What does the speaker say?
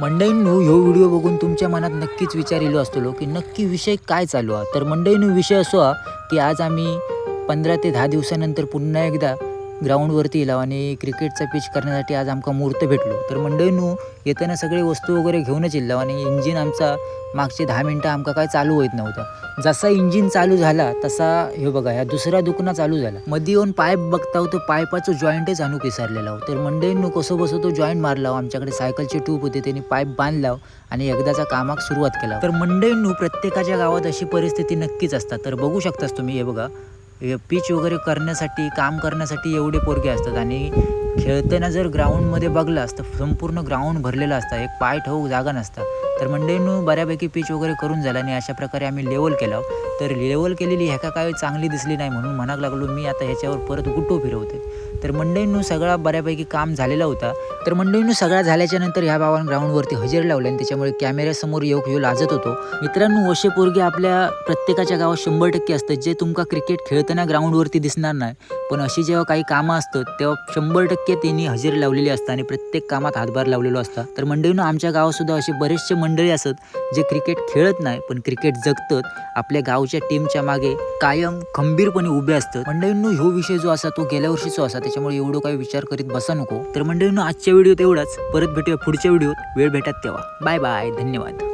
मंडळींनो ह्यो व्हिडिओ बघून तुमच्या मनात नक्कीच विचार येलो असतो की नक्की विषय काय चालू आहे? तर मंडळींनो विषय असो हा की आज आम्ही पंधरा ते दहा दिवसानंतर पुन्हा एकदा ग्राउंडवरती येलो आणि क्रिकेटचा पिच करण्यासाठी आज आमका मुहूर्त भेटलो. तर मंडळींनो येताना सगळे वस्तू वगैरे घेऊनच येल्लो आणि इंजिन आमचा मागचे दहा मिनटं आमका काय चालू होत नव्हतं. जसा इंजिन चालू झाला तसा हे बघा ह्या दुसरा दुखणं चालू झाला. मध्ये येऊन पाईप बघताव तो पायपाचं जॉईंटच आणू पिसारलेला हो. तर मंडळींनो कसं बसं तो जॉईंट मारला आमच्याकडे सायकलची ट्यूब होती त्यांनी पाईप बांधला आणि एकदाचा कामाक सुरुवात केला. तर मंडळींनो प्रत्येकाच्या गावात अशी परिस्थिती नक्कीच असतात. तर बघू शकतास तुम्ही हे बघा पिच वगैरे करण्यासाठी काम करण्यासाठी एवढे पोरगे असतात. आणि खेळताना जर ग्राउंडमध्ये बघलास तर संपूर्ण ग्राउंड भरलेलं असतं. एक पाय ठेवू जागा नसता. तर मंडळींनो बऱ्यापैकी पिच वगैरे करून झाला आणि अशा प्रकारे आम्ही लेवल केला. तर लेवल केलेली ह्याका काय चांगली दिसली नाही म्हणून म्हणाक लागलो मी आता ह्याच्यावर परत गुट्टो फिरवते तर मंडळींनो सगळा बऱ्यापैकी काम झालेला होता. तर मंडळींनो सगळा झाल्याच्यानंतर ह्या भावानं ग्राउंडवरती हजेरी लावले आणि त्याच्यामुळे कॅमेऱ्यासमोर येऊ येऊ लाजत होतो. मित्रांनो असे पोरगे आपल्या प्रत्येकाच्या गावात शंभर टक्के असतात. जे तुमका क्रिकेट खेळताना ग्राउंडवरती दिसणार नाही पण अशी जेव्हा काही कामं असतात तेव्हा शंभर टक्के त्यांनी हजेरी लावलेली असतात आणि प्रत्येक कामात हातभार लावलेलो असतात. तर मंडळीनं आमच्या गावातसुद्धा असे बरेचसे मंडळी असत जे क्रिकेट खेळत नाही पण क्रिकेट जगतात. आपल्या गावच्या टीमच्या मागे कायम खंबीरपणे उभे असतात. मंडळींनो ह्यो विषय जो असा तो गेल्या वर्षीचा असा. त्याच्यामुळे एवढं काही विचार करीत बसा नको. तर मंडळींनो आजच्या व्हिडिओत एवढाच. परत भेटूया पुढच्या व्हिडिओत. वेळ भेटत तेव्हा. Bye bye. धन्यवाद.